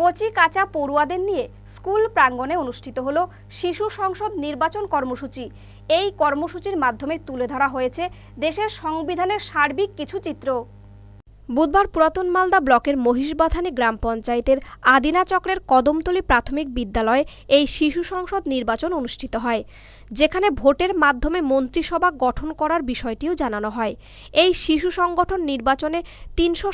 কচি কাঁচা পড়ুয়াদের নিয়ে স্কুল প্রাঙ্গণে অনুষ্ঠিত হল শিশু সংসদ নির্বাচন কর্মসূচি। এই কর্মসূচির মাধ্যমে তুলে ধরা হয়েছে দেশের সংবিধানের সার্বিক কিছু চিত্র। বুধবার পুরাতন মালদা ব্লকের মহিষবাথানি গ্রাম পঞ্চায়েতের আদিনা চক্রের কদমতলী প্রাথমিক বিদ্যালয়ে এই শিশু সংসদ নির্বাচন অনুষ্ঠিত হয়, যেখানে ভোটের মাধ্যমে মন্ত্রিসভা গঠন করার বিষয়টিও জানানো হয়। এই শিশু সংগঠন নির্বাচনে তিনশো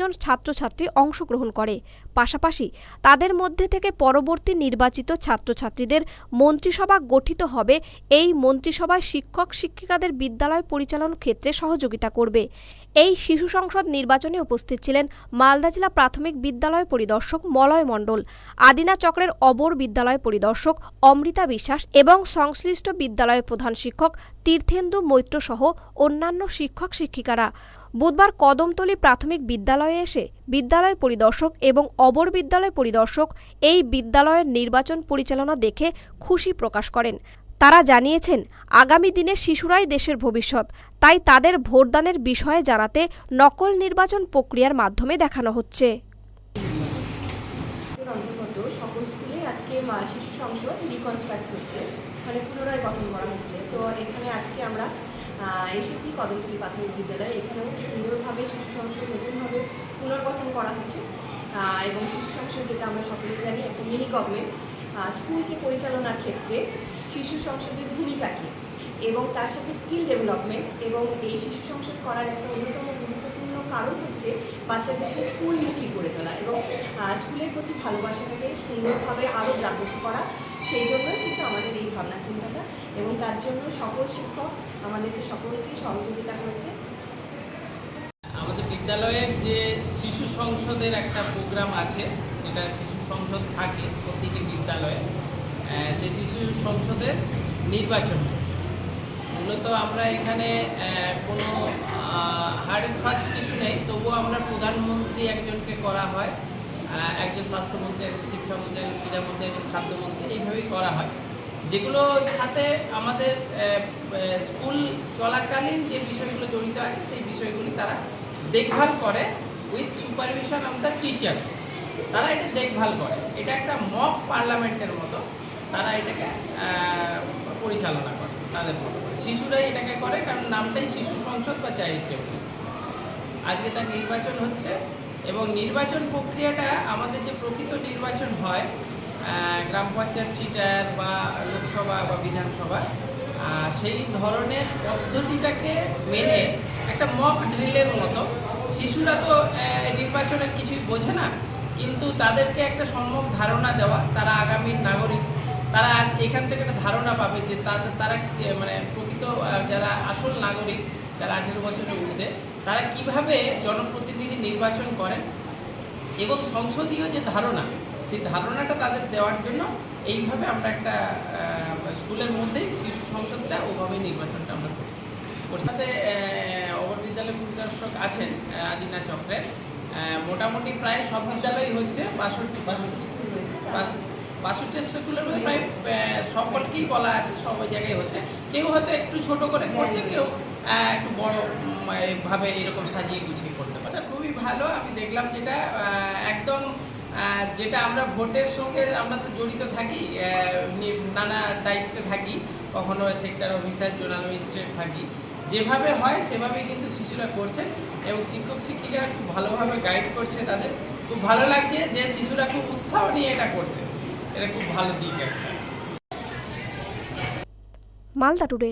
জন ছাত্রছাত্রী অংশগ্রহণ করে। পাশাপাশি তাদের মধ্যে থেকে পরবর্তী নির্বাচিত ছাত্রছাত্রীদের মন্ত্রিসভা গঠিত হবে। এই মন্ত্রিসভায় শিক্ষক শিক্ষিকাদের বিদ্যালয় পরিচালন ক্ষেত্রে সহযোগিতা করবে। এই শিশু সংসদ নির্বাচনে উপস্থিত ছিলেন মালদা জেলা প্রাথমিক বিদ্যালয় পরিদর্শক মলয় মণ্ডল, আদিনা চক্রের অবর বিদ্যালয় পরিদর্শক অমৃতা বিশ্বাস এবং সংশ্লিষ্ট বিদ্যালয়ের প্রধান শিক্ষক তীর্থেন্দু মৈত্র সহ অন্যান্য শিক্ষক শিক্ষিকারা। বুধবার কদমতলী প্রাথমিক বিদ্যালয়ে এসে বিদ্যালয় পরিদর্শক এবং অবর বিদ্যালয় পরিদর্শক এই বিদ্যালয়ের নির্বাচন পরিচালনা দেখে খুশি প্রকাশ করেন। তারা জানিয়েছেন, আগামী দিনে শিশুরাই দেশের ভবিষ্যৎ। তাই তাদের ভোটদানের বিষয়ে জানাতে নকল নির্বাচন প্রক্রিয়ার মাধ্যমে দেখানো হচ্ছে। শিশু সংসদ রিকনস্ট্রাক্ট হচ্ছে। মানে পুনরায় গঠন করা হচ্ছে। তো এখানে আজকে আমরা এসেছি কদমতলী প্রাথমিক বিদ্যালয়ে। এখানেও সুন্দরভাবে শিশু সংসদ নতুনভাবে পুনর্গঠন করা আহ, এবং শিশু সংসদ যেটা আমরা সকলেই জানি একটা মিনি গভর্নমেন্ট। স্কুলকে পরিচালনার ক্ষেত্রে শিশু সংসদের ভূমিকা কী? এবং তার সাথে স্কিল ডেভেলপমেন্ট এবং এই শিশু সংসদ করার একটা অন্যতম গুরুত্বপূর্ণ কারণ হচ্ছে বাচ্চাদেরকে স্কুলমুখী করে তোলা এবং স্কুলের প্রতি ভালোবাসাটাকে সুন্দরভাবে আরও জাগ্রত করা। সেই জন্যই কিন্তু আমাদের এই ভাবনা চিন্তাটা এবং তার জন্য সকল শিক্ষক আমাদেরকে সকলকে সহযোগিতা করেছে। আমাদের বিদ্যালয়ের যে শিশু সংসদের একটা প্রোগ্রাম আছে, যেটা শিশু সংসদ থাকে প্রতিটি বিদ্যালয়ে সেই শিশু সংসদের নির্বাচন হচ্ছে। মূলত আমরা এখানে কোনো হার্ড ফাস্ট কিছু নেই, তবুও আমরা প্রধানমন্ত্রী একজনকে করা হয়। একজন স্বাস্থ্যমন্ত্রী, একজন শিক্ষামন্ত্রী, একজন ক্রীড়ামন্ত্রী, একজন খাদ্যমন্ত্রী, এইভাবেই করা হয়। যেগুলোর সাথে আমাদের স্কুল চলাকালীন যে বিষয়গুলো জড়িত আছে, সেই বিষয়গুলি তারা দেখভাল করে with supervision of the teachers তারা এটা দেখভাল করে। এটা একটা মক পার্লামেন্টের মতো। তারা এটাকে পরিচালনা করে, তাদের মতো শিশুরাই এটাকে করে, কারণ নামটাই শিশু সংসদ বা চাইল্ড টেবিল আজকে তার নির্বাচন হচ্ছে এবং নির্বাচন প্রক্রিয়াটা আমাদের যে প্রকৃত নির্বাচন হয় গ্রাম পঞ্চায়েত চিটার বা লোকসভা বা বিধানসভা সেই ধরনের পদ্ধতিটাকে মেনে একটা মক ড্রিলের মতো। শিশুরা তো নির্বাচনের কিছুই বোঝে না, কিন্তু তাদেরকে একটা সম্যক ধারণা দেওয়া, তারা আগামী নাগরিক, তারা আজ এখান থেকে একটা ধারণা পাবে যে তাদের, তারা মানে প্রকৃত যারা আসল নাগরিক যারা আঠেরো বছরের ঊর্ধ্বে, তারা কীভাবে জনপ্রতিনিধি নির্বাচন করেন এবং সংসদীয় যে ধারণা, সেই ধারণাটা তাদের দেওয়ার জন্য এইভাবে আমরা একটা স্কুলের মধ্যেই শিশু সংসদটা ওভাবে নির্বাচনটা আমরা করছি। ওটাতে অবর বিদ্যালয় পরিদর্শক আছেন আদিনা চক্রের। মোটামুটি প্রায় সব বিদ্যালয়ই হচ্ছে, বাষট্টি বাষট্টি স্কুল রয়েছে বাষট্টি স্কুলের মধ্যে প্রায় সকলকেই বলা আছে সব জায়গায় হচ্ছে। কেউ হয়তো একটু ছোট করে করছে কেউ একটু বড় ভাবে এরকম সাজিয়ে গুছিয়ে করতে পারে। আচ্ছা, খুবই ভালো আমি দেখলাম যেটা একদম যেটা আমরা ভোটের সঙ্গে আমরা তো জড়িত থাকি নানা দায়িত্বে থাকি কখনো সেক্টর অফিসার জোনাল ম্যাজিস্ট্রেট থাকি। যেভাবে হয় সেভাবেই কিন্তু শিশুরা করছেন এবং শিক্ষক শিক্ষিকারা খুব ভালোভাবে গাইড করছে তাদের। খুব ভালো লাগছে যে শিশুরা খুব উৎসাহ নিয়ে এটা করছে। এটা খুব ভালো দিক একটা। মালদা টুডে।